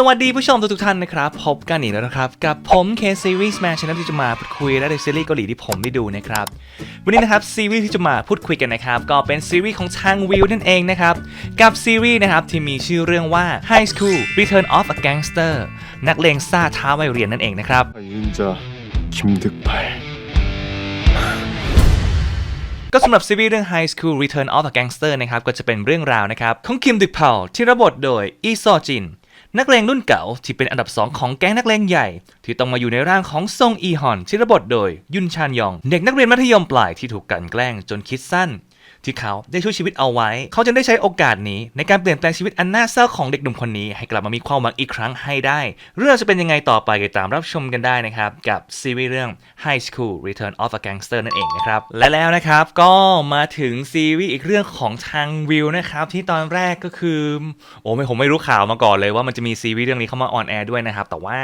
สวัสดีผู้ชมทุกท่านนะครับ พบกันอีกแล้วนะครับ กับผม K Series แมทช h a n n ที่จะมาพูดคุยและซีรีส์เกาหลีที่ผมได้ดูนะครับ วันนี้นะครับซีรีส์ที่จะมาพูดคุยกันนะครับ ก็เป็นซีรีส์ของทางวิวนั่นเองนะครับ กับซีรีส์นะครับที่มีชื่อเรื่องว่า High School Return of a Gangster นักเลงซ่าท้าวัยเรียนนั่นเองนะครับยินจาคิมดึกไปก็สำหรับซีรีส์เรื่อง High School Return of a Gangster นะครับก็จะเป็นเรื่องราวนะครับของคิมดึกเผาที่รับบทโดยอีซอจิน นักเลงรุ่นเก่าที่เป็นอันดับ 2 ของแก๊งนักเลงใหญ่ ที่ต้องมาอยู่ในร่างของซงอีฮอนที่ระบทโดยยุนชานยอง เด็กนักเรียนมัธยมปลายที่ถูกกลันแกล้งจนคิดสั้น ที่เขาได้ช่วยชีวิตเอาไว้ เขาจึงได้ใช้โอกาสนี้ ในการเปลี่ยนแปลงชีวิตอันน่าเศร้าของเด็กหนุ่มคนนี้ ให้กลับมามีความหวังอีกครั้งให้ได้ เรื่องจะเป็นยังไงต่อไปติดตามรับชมกันได้นะครับกับซีรีส์เรื่อง High School Return of a Gangster นั่นเองนะครับและแล้วนะครับก็มาถึงซีรีส์อีกเรื่องของทางวิวนะครับที่ตอนแรกก็คือโอ้ไม่ผมไม่รู้ข่าวมาก่อนเลยว่ามันจะมีซีรีส์เรื่องนี้เข้ามาออนแอร์ด้วยนะครับแต่ว่า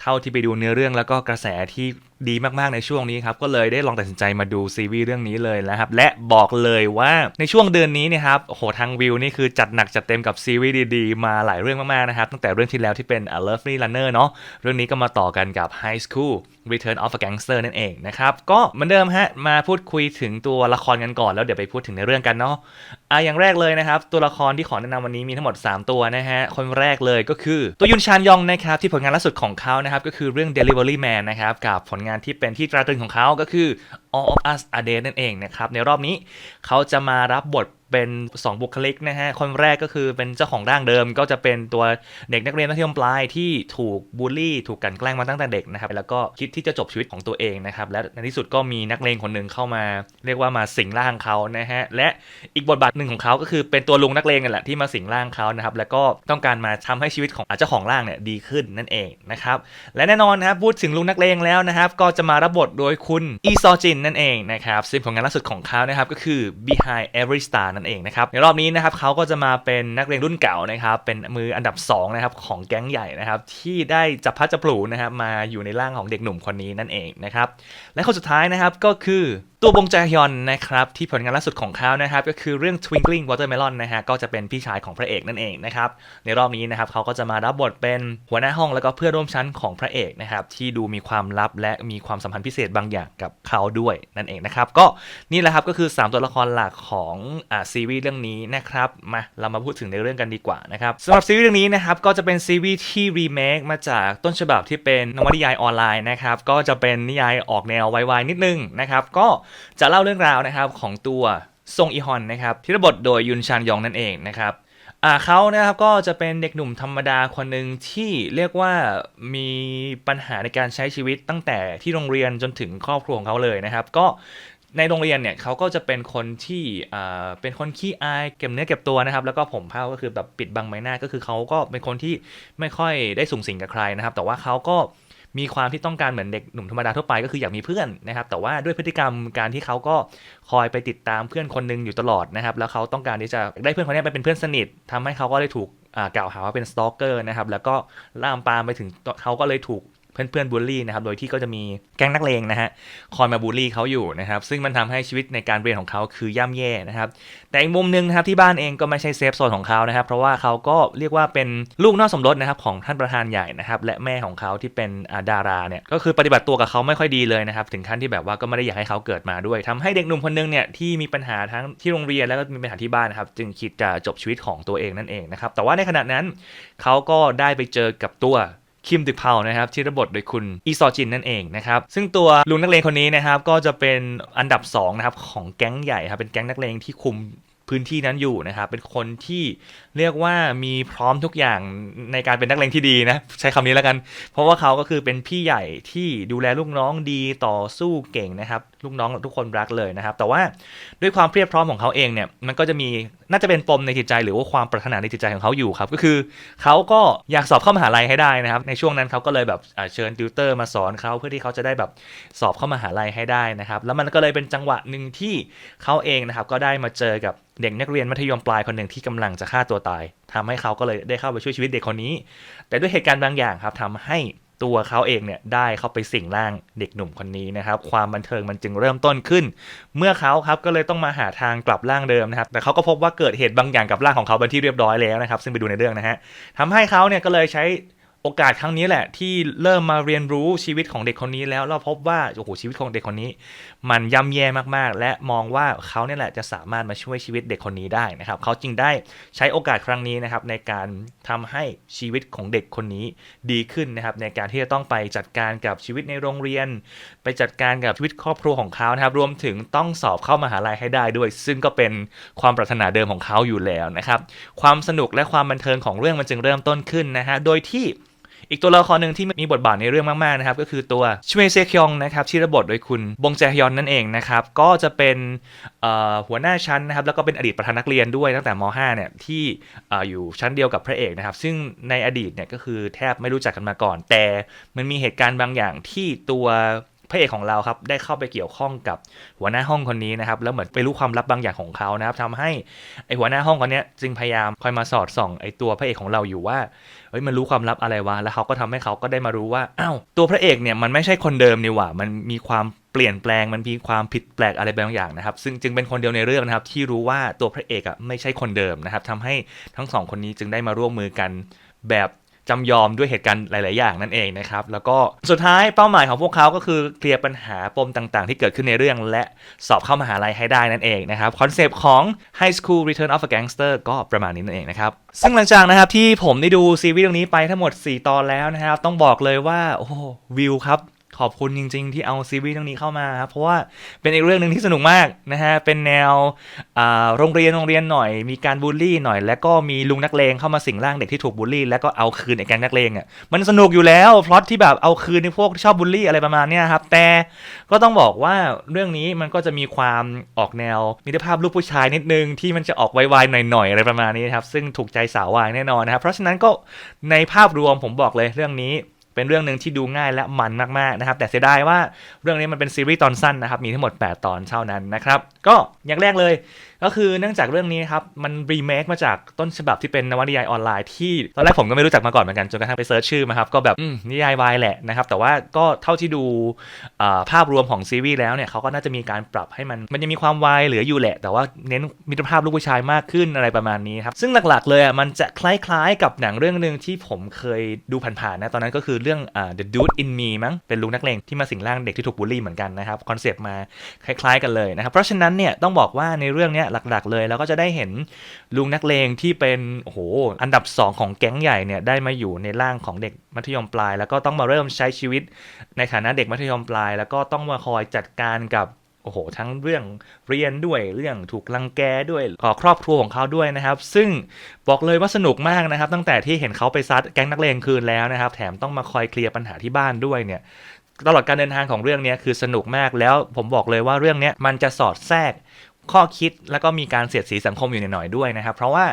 เท่าที่ไปดูเนื้อเรื่องแล้วก็กระแสที่ดีมากๆในช่วงนี้ครับ ก็เลยได้ลองตัดสินใจมาดูซีรีส์เรื่องนี้เลยนะครับ และบอกเลยว่าในช่วงเดือนนี้เนะครับโอ้โหทางวิวนี่คือจัดหนักจัดเต็มกับซีรีส์ดีๆ มาหลายเรื่องมากๆนะครับตั้งแต่เรื่องที่แล้วที่เป็น A Lovely Runner เนาะเรื่องนี้ก็มาต่อกันกับ High School Return of a Gangster นั่นเองนะครับ ก็เหมือนเดิมฮะมาพูดคุยถึงตัวละครกันก่อนแล้วเดี๋ยวไปพูดถึงในเรื่องกันเนาะอะอย่างแรกเลยนะครับ ตัวละครที่ขอแนะนำวันนี้มีทั้งหมด 3 ตัวนะฮะ คนแรกเลยก็คือตัวยุนชานยองนะครับที่ผลงานล่าสุดของเขานะครับก็คือเรื่อง Delivery Man นะครับกับผลงานที่เป็นที่ตราตรึงของเขาก็คือ All of Us Are Dead นั่นเองนะครับในรอบนี้เขาจะมารับบท เป็น2บุคลิกนะฮะ คนแรกก็คือเป็นเจ้าของร่างเดิม ก็จะเป็นตัวเด็กนักเรียนมัธยมปลายที่ถูกบูลลี่ ถูกกลันแกล้งมาตั้งแต่เด็กนะครับ แล้วก็คิดที่จะจบชีวิตของตัวเองนะครับ และในที่สุดก็มีนักเลงคนหนึ่งเข้ามา เรียกว่ามาสิงร่างเขานะฮะ และอีกบทบาทหนึ่งของเขาก็คือเป็นตัวลุงนักเลงนั่นแหละที่มาสิงร่างเขานะครับ แล้วก็ต้องการมาทำให้ชีวิตของเจ้าของร่างเนี่ยดีขึ้นนั่นเองนะครับ และแน่นอนนะครับพูดถึงลุงนักเลงแล้วนะครับ ก็จะมารับบทโดยคุณอีซอจินนั่นเองนะครับซึ่งผลงานล่าสุดของเขานะครับก็คือ Behind Every Star นั่นเองนะครับในรอบนี้นะครับเขาก็จะมาเป็นนักเลงรุ่นเก่านะครับเป็นมืออันดับ2นะครับของแก๊งใหญ่นะครับที่ได้จับพัดจับผลูนะครับมาอยู่ในร่างของเด็กหนุ่มคนนี้นั่นเองนะครับและคนสุดท้ายนะครับก็คือตัวบงจาฮยอนนะครับที่ผลงานล่าสุดของเขานะครับก็คือเรื่อง Twinkling Watermelon นะฮะก็จะเป็นพี่ชายของพระเอกนั่นเองนะครับในรอบนี้นะครับเขาก็จะมารับบทเป็นหัวหน้าห้องแล้วก็เพื่อนร่วมชั้นของพระเอกนะครับที่ดูมีความลับและมีความสัมพันธ์พิเศษบางอย่างกับเขาด้วยนั่นเองนะครับก็นี่แหละครับก็คือ 3 ตัวละครหลักของอ่าซีรีส์เรื่องนี้นะครับมาเรามาพูดถึงในเรื่องกันดีกว่านะครับสำหรับซีรีส์เรื่องนี้นะครับก็จะเป็นซีรีส์ที่รีเมคมาจากต้นฉบับที่เป็นนวนิยายออนไลน์นะครับก็จะเป็นนิยายออกแนววายๆนิดนึงนะครับก็จะเล่าเรื่องราวนะครับของตัวซงอีฮอนนะครับที่รับบทโดยยุนชานยองนั่นเองนะครับอ่าเขานะครับก็จะเป็นเด็กหนุ่มธรรมดาคนหนึ่งที่เรียกว่ามีปัญหาในการใช้ชีวิตตั้งแต่ที่โรงเรียนจนถึงครอบครัวของเขาเลยนะครับ ก็ในโรงเรียนเนี่ยเขาก็จะเป็นคนที่เป็นคนขี้อายเก็บเนื้อเก็บตัวนะครับ แล้วก็ผมเผ้าก็คือแบบปิดบังใบหน้าก็คือเขาก็เป็นคนที่ไม่ค่อยได้สูงสิงกับใครนะครับ แต่ว่าเขาก็ มีความที่ต้องการเหมือนเด็กหนุ่มธรรมดาทั่วไปก็คืออยากมีเพื่อนนะครับ แต่ว่าด้วยพฤติกรรมการที่เขาก็คอยไปติดตามเพื่อนคนหนึ่งอยู่ตลอดนะครับ แล้วเขาต้องการที่จะได้เพื่อนคนนี้ไปเป็นเพื่อนสนิททำให้เขาก็ได้ถูกกล่าวหาว่าเป็นสตอกเกอร์นะครับ แล้วก็ล่ามปามไปถึงเขาก็เลยถูก เพื่อนๆบูลลี่นะครับโดยที่ก็จะมีแก๊งนักเลงนะฮะคอยมาบูลลี่เขาอยู่นะครับซึ่งมันทำให้ชีวิตในการเรียนของเขาคือย่ำแย่นะครับแต่อีกมุมหนึงนะครับที่บ้านเองก็ไม่ใช่เซฟโซนของเขานะครับเพราะว่าเขาก็เรียกว่าเป็นลูกนอกสมรสนะครับของท่านประธานใหญ่นะครับและแม่ของเขาที่เป็นอาดาราเนี่ยก็คือปฏิบัติตัวกับเขาไม่ค่อยดีเลยนะครับถึงขั้นที่แบบว่าก็ไม่ได้อยากให้เขาเกิดมาด้วยทำให้เด็กหนุ่มคนนึงเนี่ยที่มีปัญหาทั้งที่โรงเรียนแล้วก็มีปัญหาที่บ้านนะครับจึงคิดจะจบชีวิตของตัวเองนั่นเองนะครับแต่ว่าในขณะนั้นเขาก็ได้ไปเจอกับตัว คิมดึกเผานะครับที่ระบทโดยคุณอีซอจินนั่นเองนะครับซึ่งตัวลุงนักเลงคนนี้นะครับก็จะเป็นอันดับสองนะครับของแก๊งใหญ่ครับเป็นแก๊งนักเลงที่คุม พื้นที่นั้นอยู่นะครับ เป็นคนที่เรียกว่ามีพร้อมทุกอย่างในการเป็นนักเลงที่ดีนะ ใช้คำนี้แล้วกัน เพราะว่าเขาก็คือเป็นพี่ใหญ่ที่ดูแลลูกน้องดีต่อสู้เก่งนะครับ ลูกน้องทุกคนรักเลยนะครับ แต่ว่าด้วยความเพียบพร้อมของเขาเองเนี่ย มันก็จะมีน่าจะเป็นปมในจิตใจ หรือว่าความปรารถนาในจิตใจของเขาอยู่ครับ ก็คือเขาก็อยากสอบเข้ามหาลัยให้ได้นะครับ ในช่วงนั้นเขาก็เลยแบบเชิญติวเตอร์มาสอนเขาเพื่อที่เขาจะได้แบบสอบเข้ามหาลัยให้ได้นะครับ แล้วมันก็เลยเป็นจังหวะหนึ่งที่เขาเองนะครับก็ได้มาเจอกับเด็กนักเรียนมัธยมปลายคนหนึ่งที่กำลังจะฆ่าตัวตายทำให้เขาก็เลยได้เข้าไปช่วยชีวิตเด็กคนนี้ แต่ด้วยเหตุการณ์บางอย่างครับทำให้ตัวเขาเองเนี่ยได้เข้าไปสิงร่างเด็กหนุ่มคนนี้นะครับ ความบันเทิงมันจึงเริ่มต้นขึ้น เมื่อเขาครับก็เลยต้องมาหาทางกลับร่างเดิมนะครับแต่เขาก็พบว่าเกิดเหตุบางอย่างกับร่างของเขาเป็นที่เรียบร้อยแล้วนะครับ ซึ่งไปดูในเรื่องนะฮะทำให้เขาเนี่ยก็เลยใช้ โอกาสครั้งนี้แหละ ที่เริ่มมาเรียนรู้ชีวิตของเด็กคนนี้แล้วเราพบว่าโอ้โหชีวิตของเด็กคนนี้ มันย่ำแย่มากๆ และมองว่าเขาเนี่ยแหละจะสามารถมาช่วยชีวิตเด็กคนนี้ได้นะครับเขาจึงได้ใช้โอกาสครั้งนี้นะครับในการทำให้ชีวิตของเด็กคนนี้ดีขึ้นนะครับในการที่จะต้องไปจัดการกับชีวิตในโรงเรียน ไปจัดการกับชีวิตครอบครัวของเขานะครับรวมถึงต้องสอบเข้ามหาลัยให้ได้ด้วย ซึ่งก็เป็นความปรารถนาเดิมของเขาอยู่แล้วนะครับความสนุกและความบันเทิงของเรื่องมันจึงเริ่มต้นขึ้นนะฮะโดยที่ อีกตัวละครหนึ่งที่มีบทบาทในเรื่องมากๆนะครับก็คือตัวชเวเซคยองนะครับที่ระบทโดยคุณบงแจฮยอนนั่นเองนะครับก็จะเป็นหัวหน้าชั้นนะครับแล้วก็เป็นอดีตประธานนักเรียนด้วยตั้งแต่ม .5 เนี่ยที่ออยู่ชั้นเดียวกับพระเอกนะครับซึ่งในอดีตเนี่ยก็คือแทบไม่รู้จักกันมาก่อน แต่มันมีเหตุการณ์บางอย่างที่ตัว พระเอกของเราครับได้เข้าไปเกี่ยวข้องกับหัวหน้าห้องคนนี้นะครับแล้วเหมือนไปรู้ความลับบางอย่างของเขานะครับทำให้ไอหัวหน้าห้องคนนี้จึงพยายามคอยมาสอดส่องไอตัวพระเอกของเราอยู่ว่าเฮ้ยมันรู้ความลับอะไรวะแล้วเขาก็ทำให้เขาก็ได้มารู้ว่าอ้าวตัวพระเอกเนี่ยมันไม่ใช่คนเดิมนี่หว่ามันมีความเปลี่ยนแปลงมันมีความผิดแปลกอะไรบางอย่างนะครับ ซึ่งจึงเป็นคนเดียวในเรื่องนะครับ ที่รู้ว่าตัวพระเอกอะไม่ใช่คนเดิมนะครับทำให้ทั้งสองคนนี้จึงได้มาร่วมมือกันแบบ จำยอมด้วยเหตุการณ์หลาย ๆ อย่างนั่นเองนะครับ แล้วก็สุดท้ายเป้าหมายของพวกเขาก็คือเคลียร์ปัญหาปมต่าง ๆ ที่เกิดขึ้นในเรื่องและสอบเข้ามหาลัยให้ได้นั่นเองนะครับ คอนเซปต์ของ High School Return of a Gangster ก็ประมาณนี้นั่นเองนะครับ ซึ่งหลังจากนะครับที่ผมได้ดูซีรีส์เรื่องนี้ไปทั้งหมด 4 ตอนแล้วนะครับ ต้องบอกเลยว่า โอ้โหวิวครับ ขอบคุณจริง ๆ ที่เอาซีรีส์เรื่องนี้เข้ามาครับเพราะว่าเป็นอีกเรื่องหนึ่งที่สนุกมากนะฮะเป็นแนวโรงเรียนโรงเรียนหน่อย มีการบูลลี่หน่อย แล้วก็มีลุงนักเลงเข้ามาสิงร่างเด็กที่ถูกบูลลี่ แล้วก็เอาคืนไอ้แก๊งนักเลงอะมันสนุกอยู่แล้วพล็อตที่แบบเอาคืนในพวกที่ชอบบูลลี่อะไรประมาณเนี้ยครับแต่ก็ต้องบอกว่าเรื่องนี้มันก็จะมีความออกแนวมิตรภาพลูกผู้ชายนิดนึงที่มันจะออกไวๆหน่อยๆอะไรประมาณนี้ครับซึ่งถูกใจสาววายแน่นอนนะครับเพราะฉะนั้นก็ในภาพรวมผมบอกเลยเรื่องนี้ เป็นเรื่องหนึ่งที่ดูง่ายและมันมากๆนะครับ แต่เสียดายว่าเรื่องนี้มันเป็นซีรีส์ตอนสั้นนะครับ มีทั้งหมด 8 ตอนเท่านั้นนะครับ ก็อย่างแรกเลยก็คือเนื่องจากเรื่องนี้ครับ มันรีเมคมาจากต้นฉบับที่เป็นนวนิยายออนไลน์ที่ตอนแรกผมก็ไม่รู้จักมาก่อนเหมือนกันจนกระทั่งไปเซิร์ชชื่อมาครับก็แบบนิยายวายแหละนะครับแต่ว่าก็เท่าที่ดูภาพรวมของซีรีส์แล้วเนี่ยเขาก็น่าจะมีการปรับให้มันมันยังมีความวายเหลืออยู่แหละ แต่ว่าเน้นมิตรภาพลูกผู้ชายมากขึ้นอะไรประมาณนี้ครับซึ่งหลักๆเลยอะมันจะคล้ายๆกับหนังเรื่องหนึ่งที่ผมเคยดูผ่านๆนะตอนนั้นก็คือเรื่อง The Dude in Me มั้งเป็นลุงนักเลงที่มาสิงร่างเด็กที่ถูกบูลลี่เหมือนกันนะครับคอนเซปต์มาคล้ายๆกันเลยนะครับเพราะฉะนั้นเนี่ยต้องบอกว่าในเรื่องเนี้ยหลักๆ เลย แล้วก็จะได้เห็นลุงนักเลงที่เป็นโอ้โหอันดับ 2 ของแก๊งใหญ่เนี่ยได้มาอยู่ในร่างของเด็กมัธยมปลาย แล้วก็ต้องมาเริ่มใช้ชีวิตในฐานะเด็กมัธยมปลาย แล้วก็ต้องมาคอยจัดการกับโอ้โห ทั้งเรื่องเรียนด้วยเรื่องถูกรังแกด้วยอครอบครัวของเขาด้วยนะครับ ซึ่งบอกเลยว่าสนุกมากนะครับ ตั้งแต่ที่เห็นเขาไปซัดแก๊งนักเลงคืนแล้วนะครับ แถมต้องมาคอยเคลียร์ปัญหาที่บ้านด้วยเนี่ยตลอดการเดินทางของเรื่องนี้คือสนุกมากแล้วผมบอกเลยว่าเรื่องนี้มันจะสอดแทรก ข้อคิดแล้วก็มีการเสียดสีสังคมอยู่หน่อยๆด้วยนะครับ เพราะว่า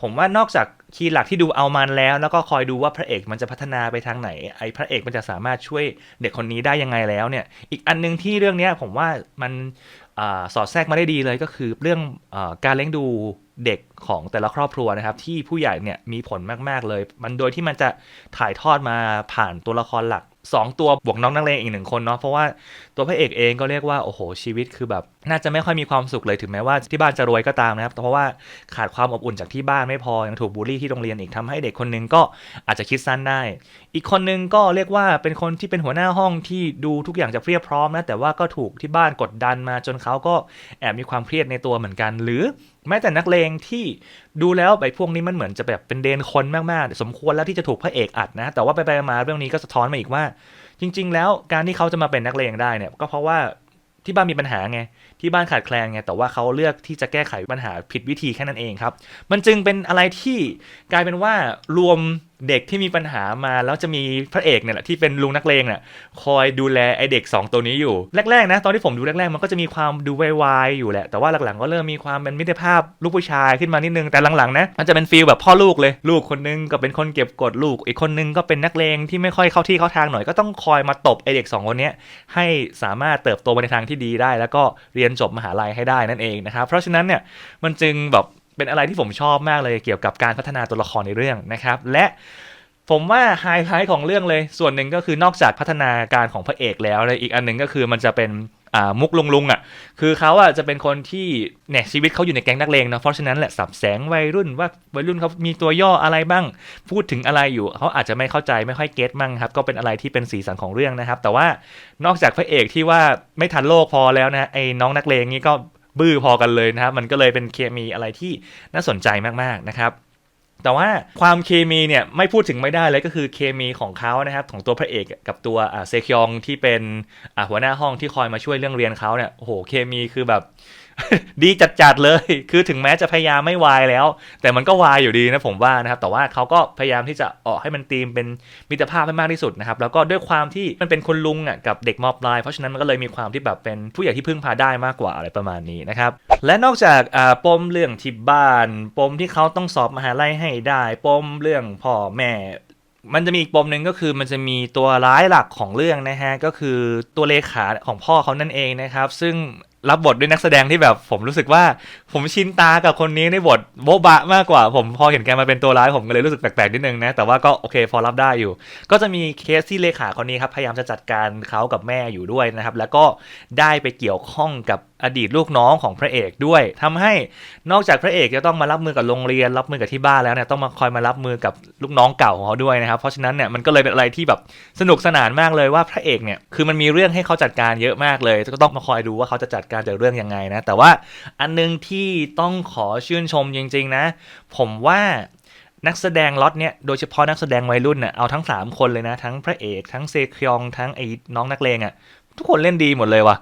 ผมว่านอกจากคีย์หลักที่ดูเอามันแล้ว แล้วก็คอยดูว่าพระเอกมันจะพัฒนาไปทางไหน ไอ้พระเอกมันจะสามารถช่วยเด็กคนนี้ได้ยังไงแล้วเนี่ย อีกอันหนึงที่เรื่องนี้ผมว่ามันอสอดแทรกมาได้ดีเลยก็คือเรื่องอการเลี้ยงดูเด็กของแต่ละครอบครัวนะครับ ที่ผู้ใหญ่เนี่ยมีผลมากๆเลย มันโดยที่มันจะถ่ายทอดมาผ่านตัวละครหลัก 2 ตัวบวกน้องนักเลงอีกหนึ่งคนเนาะเพราะว่าตัวพระเอกเองก็เรียกว่าโอ้โหชีวิตคือแบบ น่าจะไม่ค่อยมีความสุขเลยถึงแม้ว่าที่บ้านจะรวยก็ตามนะครับ เพราะว่าขาดความอบอุ่นจากที่บ้านไม่พอยังถูกบูลลี่ที่โรงเรียนอีกทำให้เด็กคนหนึงก็อาจจะคิดสั้นได้ อีกคนนึงก็เรียกว่าเป็นคนที่เป็นหัวหน้าห้องที่ดูทุกอย่างจะเพียบพร้อมนะแต่ว่าก็ถูกที่บ้านกดดันมาจนเขาก็แอบมีความเครียดในตัวเหมือนกัน หรือแม้แต่นักเลงที่ดูแล้วไอ้พวกนี้มันเหมือนจะแบบเป็นเดนคนมากๆ สมควรแล้วที่จะถูกพระเอกอัดนะ แต่ว่าไปๆมาเรื่องนี้ก็สะท้อนมาอีกว่า จริง ๆ แล้วการที่เขาจะมาเป็นนักเลงได้เนี่ย ก็เพราะว่าที่บ้านมีปัญหาไงที่บ้านขาดแคลนไงแต่ว่าเขาเลือกที่จะแก้ไขปัญหาผิดวิธีแค่นั้นเองครับ มันจึงเป็นอะไรที่กลายเป็นว่ารวมเด็กที่มีปัญหามาแล้วจะมีพระเอกเนี่ยแหละที่เป็นลุงนักเลงเนี่ยคอยดูแลไอเด็ก 2 ตัวนี้อยู่แรกๆนะตอนที่ผมดูแรกๆมันก็จะมีความดูวายๆอยู่แหละ แต่ว่าหลังๆก็เริ่มมีความเป็นมิตรภาพลูกผู้ชายขึ้นมานิดนึงแต่หลังๆนะมันจะเป็นฟีลแบบพ่อลูกเลย ลูกคนนึงก็เป็นคนเก็บกดลูก อีกคนนึงก็เป็นนักเลงที่ไม่ค่อยเข้าที่เข้าทางหน่อยก็ต้องคอยมาตบไอเด็กสองคนนี้ให้สามารถเติบโตไปในทางที่ดีได้ แล้วก็เรียนจบมหาลัยให้ได้นั่นเองนะครับ เพราะฉะนั้นเนี่ยมันจึงแบบเป็นอะไรที่ผมชอบมากเลยเกี่ยวกับการพัฒนาตัวละครในเรื่องนะครับ และผมว่าไฮไลท์ของเรื่องเลยส่วนหนึ่งก็คือนอกจากพัฒนาการของพระเอกแล้วเลยอีกอันหนึ่งก็คือมันจะเป็น มุกลุงลุงๆอะ คือเขาอะจะเป็นคนที่เนี่ยชีวิตเขาอยู่ในแก๊งนักเลงเนาะ เพราะฉะนั้นแหละสับแสงวัยรุ่นว่าวัยรุ่นเขามีตัวย่ออะไรบ้าง พูดถึงอะไรอยู่ เขาอาจจะไม่เข้าใจไม่ค่อยเก็ตมั่งครับ ก็เป็นอะไรที่เป็นสีสันของเรื่องนะครับ แต่ว่านอกจากพระเอกที่ว่าไม่ทันโลกพอแล้วนะ ไอ้น้องนักเลงนี่ก็บื้อพอกันเลยนะครับ มันก็เลยเป็นเคมีอะไรที่น่าสนใจมากๆนะครับ แต่ว่าความเคมีเนี่ยไม่พูดถึงไม่ได้เลยก็คือเคมีของเขานะครับของตัวพระเอกกับตัวอ่าเซคยองที่เป็นอ่าหัวหน้าห้องที่คอยมาช่วยเรื่องเรียนเขาเนี่ยโอ้โหเคมีคือแบบ ดีจัดๆเลย คือถึงแม้จะพยายามไม่วายแล้ว แต่มันก็วายอยู่ดีนะผมว่านะครับ แต่ว่าเขาก็พยายามที่จะออกให้มันตีมเป็นมิตรภาพให้มากที่สุดนะครับ แล้วก็ด้วยความที่มันเป็นคนลุงอะกับเด็กมอปลาย เพราะฉะนั้นมันก็เลยมีความที่แบบเป็นผู้ใหญ่ที่พึ่งพาได้มากกว่าอะไรประมาณนี้นะครับ และนอกจากปมเรื่องที่บ้าน ปมที่เขาต้องสอบมหาลัยให้ได้ ปมเรื่องพ่อแม่มันจะมีอีกปมหนึ่งก็คือมันจะมีตัวร้ายหลักของเรื่องนะฮะก็คือตัวเลขาของพ่อเขานั่นเองนะครับ ซึ่ง รับบทด้วยนักแสดงที่แบบผมรู้สึกว่า ผมชินตากับคนนี้ในบทโบ๊ะบะมากกว่า ผมพอเห็นแกมาเป็นตัวร้ายผมก็เลยรู้สึกแปลกๆนิดนึงนะ แต่ว่าก็โอเคพอรับได้อยู่ ก็จะมีเคสที่เลขาคนนี้ครับพยายามจะจัดการเขากับแม่อยู่ด้วยนะครับ แล้วก็ได้ไปเกี่ยวข้องกับ อดีตลูกน้องของพระเอกด้วยทำให้นอกจากพระเอกจะต้องมารับมือกับโรงเรียน รับมือกับที่บ้านแล้วเนี่ยต้องมาคอยมารับมือกับลูกน้องเก่าของเขาด้วยนะครับเพราะฉะนั้นเนี่ยมันก็เลยเป็นอะไรที่แบบสนุกสนานมากเลยว่าพระเอกเนี่ยคือมันมีเรื่องให้เขาจัดการเยอะมากเลย ก็ต้องมาคอยดูว่าเขาจะจัดการจากเรื่องยังไงนะแต่ว่าอันนึงที่ต้องขอชื่นชมจริง ๆ นะ ผมว่านักแสดงล็อตเนี่ยโดยเฉพาะนักแสดงวัยรุ่นเน่ะเอาทั้ง 3 คนเลยนะ ทั้งพระเอกทั้งเซคยองทั้งไอ้น้องนักเลงอะ่ะทุกคนเล่นดีหมดเลยว่ะ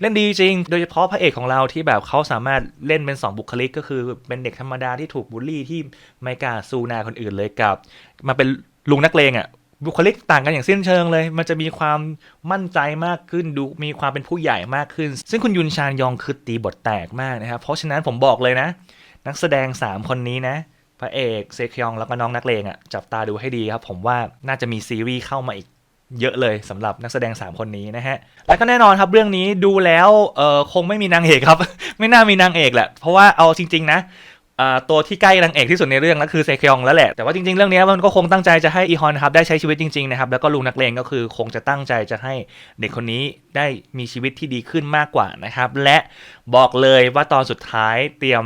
เล่นดีจริง โดยเฉพาะพระเอกของเราที่แบบเขาสามารถเล่นเป็น 2 บุคลิก ก็คือเป็นเด็กธรรมดาที่ถูกบูลลี่ที่ไม่กล้าสู้นาคนอื่นเลยกับ มาเป็นลุงนักเลงอะ่ะบุคลิกต่างกันอย่างสิ้นเชิงเลย มันจะมีความมั่นใจมากขึ้น ดูมีความเป็นผู้ใหญ่มากขึ้น ซึ่งคุณยุนชานยองคือตีบทแตกมากนะครับ เพราะฉะนั้นผมบอกเลยนะ นักแสดง 3 คนนี้นะ พระเอกเซคยองแล้วก็น้องนักเลงอะจับตาดูให้ดีครับ ผมว่าน่าจะมีซีรีส์เข้ามาอีก เยอะเลยสำหรับนักแสดง 3 คนนี้นะฮะ แล้วก็แน่นอนครับเรื่องนี้ดูแล้วเออคงไม่มีนางเอกครับ ไม่น่ามีนางเอกแหละ เพราะว่าเอาจริง ๆ นะตัวที่ใกล้นางเอกที่สุดในเรื่องก็คือเซคยองแล้วแหละ แต่ว่าจริง ๆ เรื่องนี้มันก็คงตั้งใจจะให้อีฮอนครับได้ใช้ชีวิตจริงๆนะครับแล้วก็ลุงนักเลงก็คือคงจะตั้งใจจะให้เด็กคนนี้ได้มีชีวิตที่ดีขึ้นมากกว่านะครับและบอกเลยว่าตอนสุดท้ายเตรียม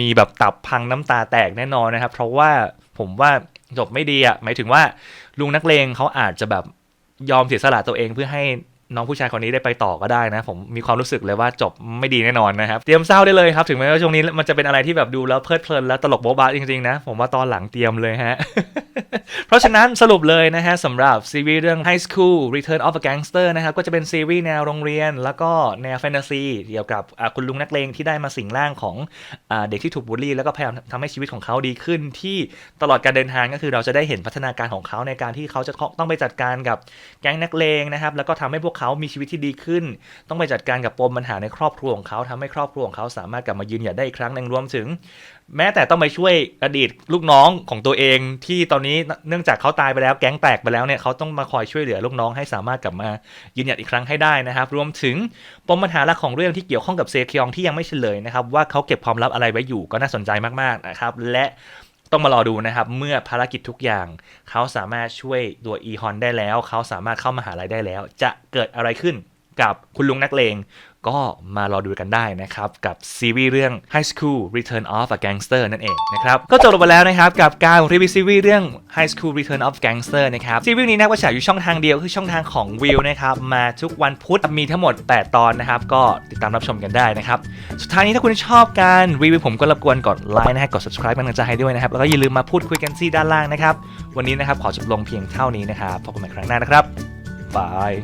มีแบบตับพังน้ำตาแตกแน่นอนนะครับ เพราะว่าผมว่าจบไม่ดีอะหมายถึงว่าลุงนักเลงเขาอาจจะแบบ ยอมเสียสละตัวเองเพื่อให้ น้องผู้ชายคนนี้ได้ไปต่อก็ได้นะ ผมมีความรู้สึกเลยว่าจบไม่ดีแน่นอนนะครับ เตรียมเศร้าได้เลยครับ ถึงแม้ว่าช่วงนี้มันจะเป็นอะไรที่แบบดูแล้วเพลิดเพลินและตลกโบ๊ะบะจริงๆนะ ผมว่าตอนหลังเตรียมเลยฮะ เพราะฉะนั้นสรุปเลยนะฮะสำหรับซีรีส์เรื่อง High School Return of a Gangster นะครับก็จะเป็นซีรีส์แนวโรงเรียน แล้วก็แนวแฟนตาซีเกี่ยวกับคุณลุงนักเลงที่ได้มาสิงร่างของอเด็กที่ถูกบูลลี่ แล้วก็พยายามทำให้ชีวิตของเขาดีขึ้นที่ตลอดการเดินทางก็คือเราจะได้เห็นพัฒนาการของเขาในการที่เขาจะต้องไปจัดการกับแก๊งนักเลงนะครับแล้วก็ทำให้พวกเขามีชีวิตที่ดีขึ้น ต้องไปจัดการกับปมปัญหาในครอบครัวของเขาทำให้ครอบครัวของเขาสามารถกลับมายืนหยัดได้อีกครั้งหนึ่งรวมถึง แม้แต่ต้องไปช่วยอดีตลูกน้องของตัวเองที่ตอนนี้เนื่องจากเขาตายไปแล้วแก๊งแตกไปแล้วเนี่ยเขาต้องมาคอยช่วยเหลือลูกน้องให้สามารถกลับมายืนหยัดอีกครั้งให้ได้นะครับ รวมถึงปมปัญหาหลักของเรื่องที่เกี่ยวข้องกับเซคยองที่ยังไม่เฉลยนะครับว่าเขาเก็บความลับอะไรไว้อยู่ก็น่าสนใจมากๆนะครับและ ต้องมารอดูนะครับ เมื่อภารกิจทุกอย่าง เขาสามารถช่วยตัวอีฮอนได้แล้ว เขาสามารถเข้ามาหาลัยได้แล้ว จะเกิดอะไรขึ้น กับคุณลุงนักเลงก็มารอดูกันได้นะครับ กับซีรีส์เรื่อง High School Return of a Gangster นั่นเองนะครับ ก็จบลงไปแล้วนะครับ กับการรีวิวซีรีส์เรื่อง High School Return of Gangster นะครับซีรีส์นี้นะว่าฉายอยู่ช่องทางเดียวคือช่องทางของวิวนะครับ มาทุกวันพุธมีทั้งหมด 8 ตอนนะครับ ก็ติดตามรับชมกันได้นะครับ สุดท้ายนี้ถ้าคุณชอบการรีวิวผมก็รบกวนกดไลค์นะฮะกด subscribe เป็นกำลังใจให้ด้วยนะครับแล้วก็อย่าลืมมาพูดคุยกันที่ด้านล่างนะครับวันนี้นะครับขอจบลงเพียงเท่านี้นะครับพบกันใหม่ครั้งหน้านะครับบาย